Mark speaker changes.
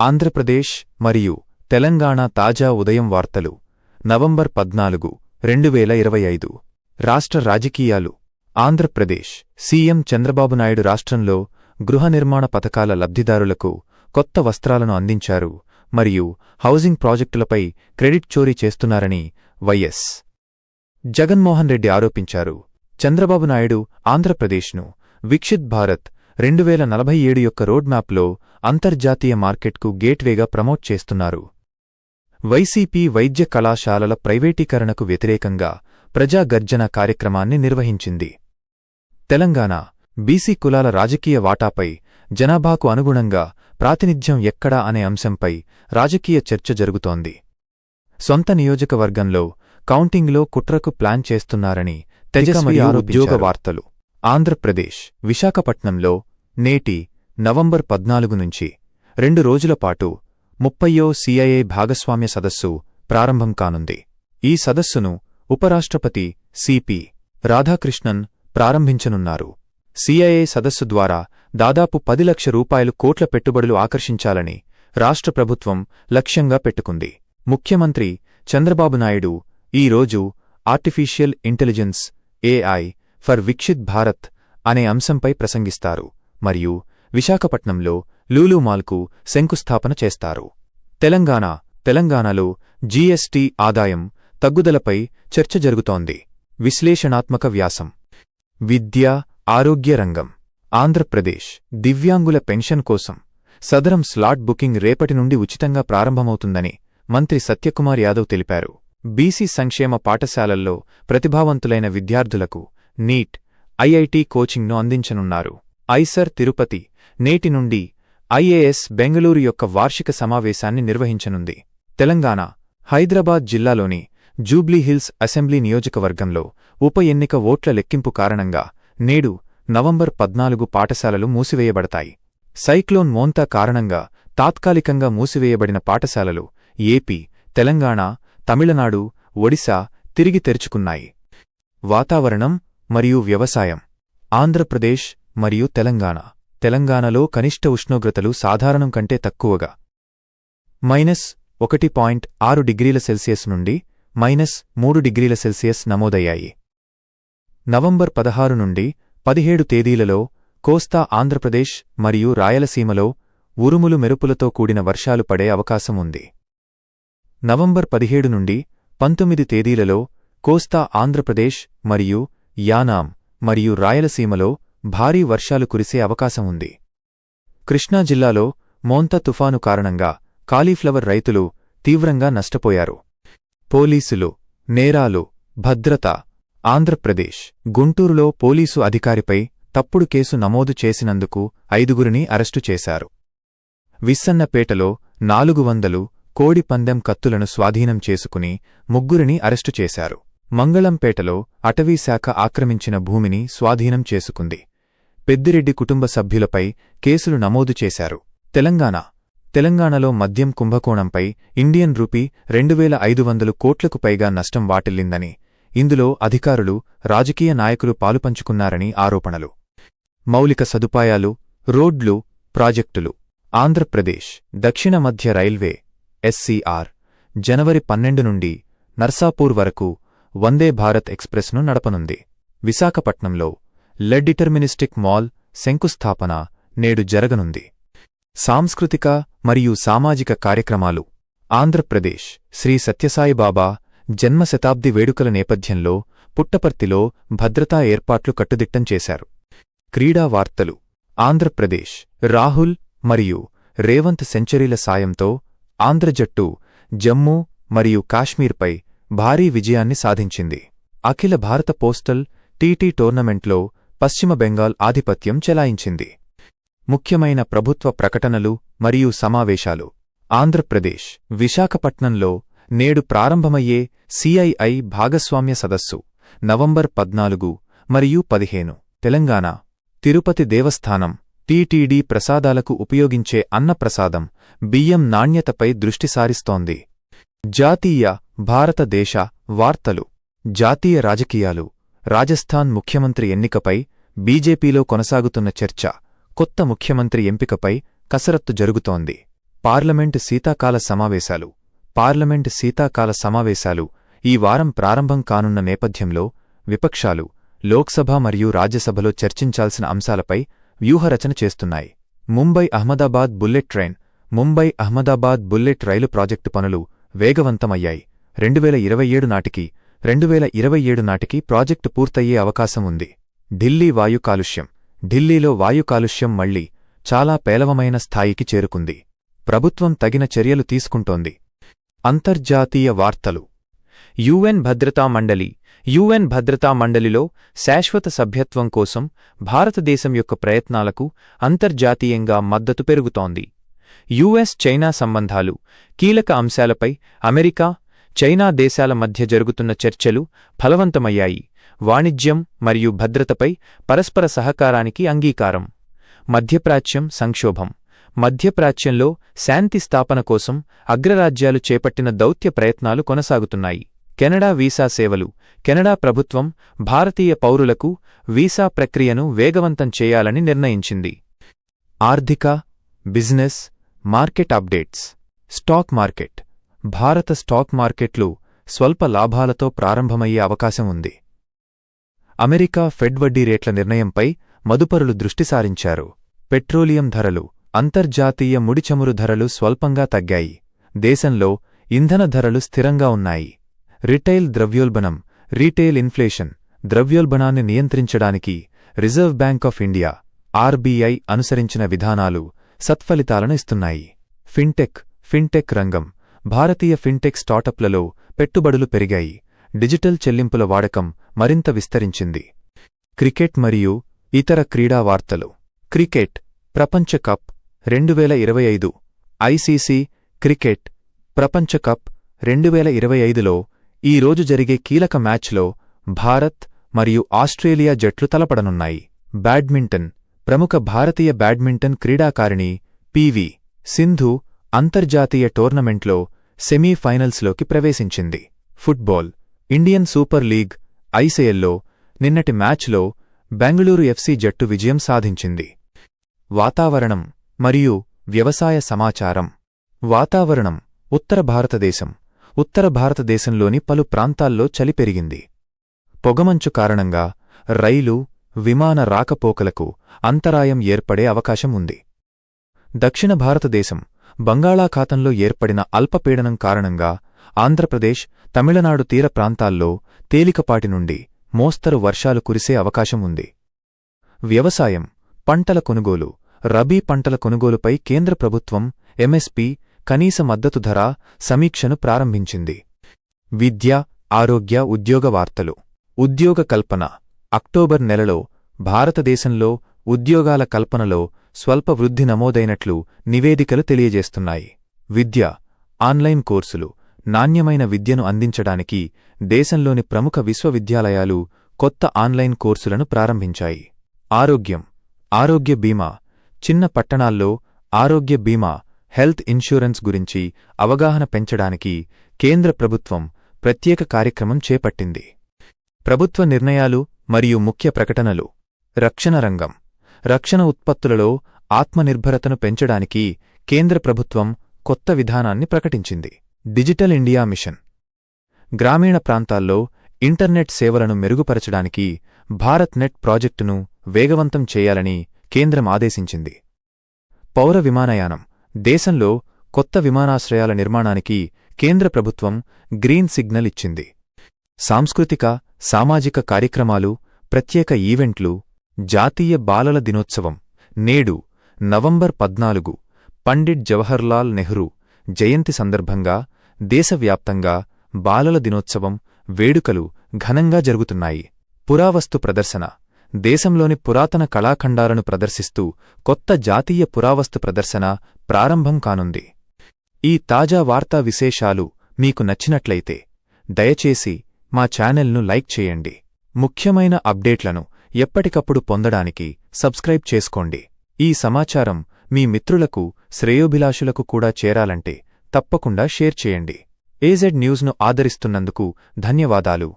Speaker 1: ఆంధ్రప్రదేశ్ మరియు తెలంగాణ తాజా ఉదయం వార్తలు. నవంబర్ పద్నాలుగు రెండు వేల ఇరవై ఐదు. రాష్ట్ర రాజకీయాలు. ఆంధ్రప్రదేశ్ సీఎం చంద్రబాబు నాయుడు రాష్ట్రంలో గృహ నిర్మాణ పథకాల లబ్ధిదారులకు కొత్త వస్త్రాలను అందించారు మరియు హౌసింగ్ ప్రాజెక్టులపై క్రెడిట్ చోరీ చేస్తున్నారని వైఎస్ జగన్మోహన్ రెడ్డి ఆరోపించారు. చంద్రబాబు నాయుడు ఆంధ్రప్రదేశ్ను విక్షిత్ భారత్ రెండు వేల నలభై ఏడు యొక్క రోడ్ మ్యాప్లో అంతర్జాతీయ మార్కెట్కు గేట్వేగా ప్రమోట్ చేస్తున్నారు. వైసీపీ వైద్య కళాశాలల ప్రైవేటీకరణకు వ్యతిరేకంగా ప్రజా గర్జన కార్యక్రమాన్ని నిర్వహించింది. తెలంగాణ బీసీ కులాల రాజకీయ వాటాపై జనాభాకు అనుగుణంగా ప్రాతినిధ్యం ఎక్కడా అనే అంశంపై రాజకీయ చర్చ జరుగుతోంది. సొంత నియోజకవర్గంలో కౌంటింగ్లో కుట్రకు ప్లాన్ చేస్తున్నారని తెజస్వి ఉద్యోగ వార్తలు. ఆంధ్రప్రదేశ్ విశాఖపట్నంలో నేటి నవంబర్ పద్నాలుగు నుంచి రెండు రోజుల పాటు ముప్పయ్యో సిఐఏ భాగస్వామ్య సదస్సు ప్రారంభం కానుంది. ఈ సదస్సును ఉపరాష్ట్రపతి సిపి రాధాకృష్ణన్ ప్రారంభించనున్నారు. సిఐఏ సదస్సు ద్వారా దాదాపు పది లక్ష రూపాయలు కోట్ల పెట్టుబడులు ఆకర్షించాలని రాష్ట్ర ప్రభుత్వం లక్ష్యంగా పెట్టుకుంది. ముఖ్యమంత్రి చంద్రబాబు నాయుడు ఈ రోజు artificial intelligence AI for Viksit Bharat అనే అంశంపై ప్రసంగిస్తారు. మరియు విశాఖపట్నంలో లూలూమాల్కు శంకుస్థాపన చేస్తారు. తెలంగాణ తెలంగాణలో జీఎస్టీ ఆదాయం తగ్గుదలపై చర్చ జరుగుతోంది. విశ్లేషణాత్మక వ్యాసం. విద్య ఆరోగ్య రంగం. ఆంధ్రప్రదేశ్ దివ్యాంగుల పెన్షన్ కోసం సదరం స్లాట్ బుకింగ్ రేపటి నుండి ఉచితంగా ప్రారంభమవుతుందని మంత్రి సత్యకుమార్ యాదవ్ తెలిపారు. బీసీ సంక్షేమ పాఠశాలల్లో ప్రతిభావంతులైన విద్యార్థులకు నీట్ ఐఐటి కోచింగ్ను అందించనున్నారు. ఐసర్ తిరుపతి నేటి నుండి ఐఏఎస్ బెంగళూరు యొక్క వార్షిక సమావేశాన్ని నిర్వహించనుంది. తెలంగాణ హైదరాబాద్ జిల్లాలోని జూబ్లీహిల్స్ అసెంబ్లీ నియోజకవర్గంలో ఉప ఎన్నిక ఓట్ల లెక్కింపు కారణంగా నేడు నవంబర్ పద్నాలుగు పాఠశాలలు మూసివేయబడతాయి. సైక్లోన్ మోంతా కారణంగా తాత్కాలికంగా మూసివేయబడిన పాఠశాలలు ఏపీ తెలంగాణ తమిళనాడు ఒడిశా తిరిగి తెరుచుకున్నాయి. వాతావరణం మరియు వ్యవసాయం ఆంధ్రప్రదేశ్ మరియు తెలంగాణ. తెలంగాణలో కనిష్ట ఉష్ణోగ్రతలు సాధారణం కంటే తక్కువగా. మైనస్ ఒకటి పాయింట్ ఆరు డిగ్రీల సెల్సియస్ నుండి మైనస్ మూడు డిగ్రీల సెల్సియస్ నమోదయ్యాయి. నవంబర్ పదహారు నుండి పదిహేడు తేదీలలో కోస్తా ఆంధ్రప్రదేశ్ మరియు రాయలసీమలో ఉరుములు మెరుపులతో కూడిన వర్షాలు పడే అవకాశం ఉంది. నవంబర్ పదిహేడు నుండి పంతొమ్మిది తేదీలలో కోస్తా ఆంధ్రప్రదేశ్ మరియు యానాం మరియు రాయలసీమలో భారీ వర్షాలు కురిసే అవకాశం ఉంది. కృష్ణా జిల్లాలో మోంత తుఫాను కారణంగా కాలీఫ్లవర్ రైతులు తీవ్రంగా నష్టపోయారు. పోలీసులు నేరాలు భద్రత ఆంధ్రప్రదేశ్ గుంటూరులో పోలీసు అధికారిపై తప్పుడు కేసు నమోదు చేసినందుకు ఐదుగురిని అరెస్టు చేశారు. విస్సన్నపేటలో నాలుగు వందలు కోడిపందెం కత్తులను స్వాధీనం చేసుకుని ముగ్గురిని అరెస్టు చేశారు. మంగళంపేటలో అటవీశాఖ ఆక్రమించిన భూమిని స్వాధీనం చేసుకుంది. పెద్దిరెడ్డి కుటుంబ సభ్యులపై కేసులు నమోదు చేశారు. తెలంగాణ. తెలంగాణలో మద్యం కుంభకోణంపై ఇండియన్ రూపీ రెండు వేల ఐదు వందలు కోట్లకు పైగా నష్టం వాటిల్లిందని ఇందులో అధికారులు రాజకీయ నాయకులు పాలుపంచుకున్నారని ఆరోపణలు. మౌలిక సదుపాయాలు రోడ్లు ప్రాజెక్టులు. ఆంధ్రప్రదేశ్. దక్షిణ మధ్య రైల్వే. ఎస్సీఆర్. జనవరి పన్నెండు నుండి నర్సాపూర్ వరకు వందే భారత్ ఎక్స్ప్రెస్ను నడపనుంది. విశాఖపట్నంలో లెడ్ డిటర్మినిస్టిక్ మాల్ శంకుస్థాపన నేడు జరగనుంది. సాంస్కృతిక మరియు సామాజిక కార్యక్రమాలు. ఆంధ్రప్రదేశ్ శ్రీ సత్యసాయిబాబా జన్మశతాబ్ది వేడుకల నేపథ్యంలో పుట్టపర్తిలో భద్రతా ఏర్పాట్లు కట్టుదిట్టం చేశారు. క్రీడా వార్తలు. ఆంధ్రప్రదేశ్ రాహుల్ మరియు రేవంత్ సెంచరీల సాయంతో ఆంధ్రజట్టు జమ్మూ మరియు కాశ్మీర్పై భారీ విజయాన్ని సాధించింది. అఖిల భారత పోస్టల్ టీటీ టోర్నమెంట్లో పశ్చిమ బెంగాల్ ఆధిపత్యం చెలాయించింది. ముఖ్యమైన ప్రభుత్వ ప్రకటనలు మరియు సమావేశాలు. ఆంధ్రప్రదేశ్ విశాఖపట్నంలో నేడు ప్రారంభమయ్యే సిఐఐ భాగస్వామ్య సదస్సు నవంబర్ పద్నాలుగు మరియు పదిహేను. తెలంగాణ తిరుపతి దేవస్థానం టీటీడీ ప్రసాదాలకు ఉపయోగించే అన్నప్రసాదం బియ్యం నాణ్యతపై దృష్టి సారిస్తోంది. జాతీయ భారతదేశ వార్తలు జాతీయ రాజకీయాలు రాజస్థాన్ ముఖ్యమంత్రి ఎన్నికపై బీజేపీలో కొనసాగుతున్న చర్చ కొత్త ముఖ్యమంత్రి ఎంపికపై కసరత్తు జరుగుతోంది. పార్లమెంటు శీతాకాల సమావేశాలు పార్లమెంటు శీతాకాల సమావేశాలు ఈ వారం ప్రారంభం కానున్న నేపథ్యంలో విపక్షాలు లోక్సభ మరియు రాజ్యసభలో చర్చించాల్సిన అంశాలపై వ్యూహరచన చేస్తున్నాయి. Mumbai Ahmedabad bullet train Mumbai Ahmedabad bullet రైలు ప్రాజెక్టు పనులు వేగవంతమయ్యాయి. రెండువేల ఇరవై ఏడు నాటికి రెండువేల ఇరవై ఏడు నాటికి ప్రాజెక్టు పూర్తయ్యే అవకాశం ఉంది. ఢిల్లీ వాయు కాలుష్యం. ఢిల్లీలో వాయు కాలుష్యం మళ్ళీ చాలా పేలవమైన స్థాయికి చేరుకుంది. ప్రభుత్వం తగిన చర్యలు తీసుకుంటోంది. అంతర్జాతీయ వార్తలు. యుఎన్ భద్రతా మండలి. యుఎన్ భద్రతా మండలిలో శాశ్వత సభ్యత్వం కోసం భారతదేశం యొక్క ప్రయత్నాలకు అంతర్జాతీయంగా మద్దతు పెరుగుతోంది. యుఎస్ చైనా సంబంధాలు. కీలక అంశాలపై అమెరికా చైనా దేశాల మధ్య జరుగుతున్న చర్చలు ఫలవంతమయ్యాయి. వాణిజ్యం మరియు భద్రతపై పరస్పర సహకారానికి అంగీకారం. మధ్యప్రాచ్యం సంక్షోభం. మధ్యప్రాచ్యంలో శాంతి స్థాపన కోసం అగ్రరాజ్యాలు చేపట్టిన దౌత్య ప్రయత్నాలు కొనసాగుతున్నాయి. కెనడా వీసా సేవలు. కెనడా ప్రభుత్వం భారతీయ పౌరులకు వీసా ప్రక్రియను వేగవంతం చేయాలని నిర్ణయించింది. ఆర్థిక business market updates. Stock market. భారత స్టాక్ మార్కెట్లు స్వల్ప లాభాలతో ప్రారంభమయ్యే అవకాశం ఉంది. అమెరికా ఫెడ్ వడ్డీ రేట్ల నిర్ణయంపై మదుపరులు దృష్టి సారించారు. పెట్రోలియం ధరలు అంతర్జాతీయ ముడిచమురు ధరలు స్వల్పంగా తగ్గాయి. దేశంలో ఇంధన ధరలు స్థిరంగా ఉన్నాయి. రిటైల్ ద్రవ్యోల్బణం రీటైల్ ఇన్ఫ్లేషన్ ద్రవ్యోల్బణాన్ని నియంత్రించడానికి reserve bank of India RBI అనుసరించిన విధానాలు సత్ఫలితాలను ఇస్తున్నాయి. ఫిన్టెక్ ఫిన్టెక్ రంగం భారతీయ ఫిన్టెక్ స్టార్టప్లలో పెట్టుబడులు పెరిగాయి. డిజిటల్ చెల్లింపుల వాడకం మరింత విస్తరించింది. క్రికెట్ మరియు ఇతర క్రీడా వార్తలు. క్రికెట్ ప్రపంచ కప్ రెండువేల ఇరవై ఐదు ఐసీసీ క్రికెట్ ప్రపంచ కప్ రెండువేల ఇరవై ఐదులో ఈ రోజు జరిగే కీలక మ్యాచ్లో భారత్ మరియు ఆస్ట్రేలియా జట్లు తలపడనున్నాయి. బ్యాడ్మింటన్ ప్రముఖ భారతీయ బ్యాడ్మింటన్ క్రీడాకారిణి పివి సింధు అంతర్జాతీయ టోర్నమెంట్లో సెమీఫైనల్స్లోకి ప్రవేశించింది. ఫుట్బాల్ ఇండియన్ సూపర్ లీగ్ ఐసీఎల్లో నిన్నటి మ్యాచ్లో బెంగళూరు ఎఫ్సీ జట్టు విజయం సాధించింది. వాతావరణం మరియు వ్యవసాయ సమాచారం. వాతావరణం ఉత్తర భారతదేశం. ఉత్తర భారతదేశంలోని పలు ప్రాంతాల్లో చలి పెరిగింది. పొగమంచు కారణంగా రైలు విమాన రాకపోకలకు అంతరాయం ఏర్పడే అవకాశం ఉంది. దక్షిణ భారతదేశం బంగాళాఖాతంలో ఏర్పడిన అల్పపీడనం కారణంగా ఆంధ్రప్రదేశ్ తమిళనాడు తీర ప్రాంతాల్లో తేలికపాటి నుండి మోస్తరు వర్షాలు కురిసే అవకాశం ఉంది. వ్యవసాయం పంటల కొనుగోలు రబీ పంటల కొనుగోలుపై కేంద్ర ప్రభుత్వం ఎంఎస్పి కనీస మద్దతు ధర సమీక్షను ప్రారంభించింది. విద్య ఆరోగ్య ఉద్యోగ వార్తలు. ఉద్యోగ కల్పన. అక్టోబర్ నెలలో భారతదేశంలో ఉద్యోగాల కల్పనలో స్వల్ప వృద్ధి నమోదైనట్లు నివేదికలు తెలియజేస్తున్నాయి. విద్య ఆన్లైన్ కోర్సులు నాణ్యమైన విద్యను అందించడానికి దేశంలోని ప్రముఖ విశ్వవిద్యాలయాలు కొత్త ఆన్లైన్ కోర్సులను ప్రారంభించాయి. ఆరోగ్యం ఆరోగ్య బీమా చిన్న పట్టణాల్లో ఆరోగ్య బీమా హెల్త్ ఇన్షూరెన్స్ గురించి అవగాహన పెంచడానికి కేంద్ర ప్రభుత్వం ప్రత్యేక కార్యక్రమం చేపట్టింది. ప్రభుత్వ నిర్ణయాలు మరియు ముఖ్య ప్రకటనలు. రక్షణ రంగం. రక్షణ ఉత్పత్తులలో ఆత్మనిర్భరతను పెంచడానికి కేంద్ర ప్రభుత్వం కొత్త విధానాన్ని ప్రకటించింది. Digital India mission. గ్రామీణ ప్రాంతాల్లో ఇంటర్నెట్ సేవలను మెరుగుపరచడానికి భారత్ నెట్ ప్రాజెక్టును వేగవంతం చేయాలని కేంద్రం ఆదేశించింది. పౌర విమానయానం. దేశంలో కొత్త విమానాశ్రయాల నిర్మాణానికి కేంద్ర ప్రభుత్వం గ్రీన్ సిగ్నల్ ఇచ్చింది. సాంస్కృతిక సామాజిక కార్యక్రమాలు ప్రత్యేక ఈవెంట్లు జాతీయ బాలల దినోత్సవం నేడు నవంబర్ పద్నాలుగు పండిట్ జవహర్లాల్ నెహ్రూ జయంతి సందర్భంగా దేశవ్యాప్తంగా బాలల దినోత్సవం వేడుకలు ఘనంగా జరుగుతున్నాయి. పురావస్తు ప్రదర్శన దేశంలోని పురాతన కళాఖండాలను ప్రదర్శిస్తూ కొత్త జాతీయ పురావస్తు ప్రదర్శన ప్రారంభం కానుంది. ఈ తాజా వార్తా విశేషాలు మీకు నచ్చినట్లయితే దయచేసి మా ఛానల్ను లైక్ చేయండి. ముఖ్యమైన అప్డేట్లను ఎప్పటికప్పుడు పొందడానికి సబ్స్క్రైబ్ చేసుకోండి. ఈ సమాచారం మీ మిత్రులకు శ్రేయోభిలాషులకు కూడా చేరాలంటే తప్పకుండా షేర్ చేయండి. ఏజెడ్ న్యూస్ను ఆదరిస్తున్నందుకు ధన్యవాదాలు.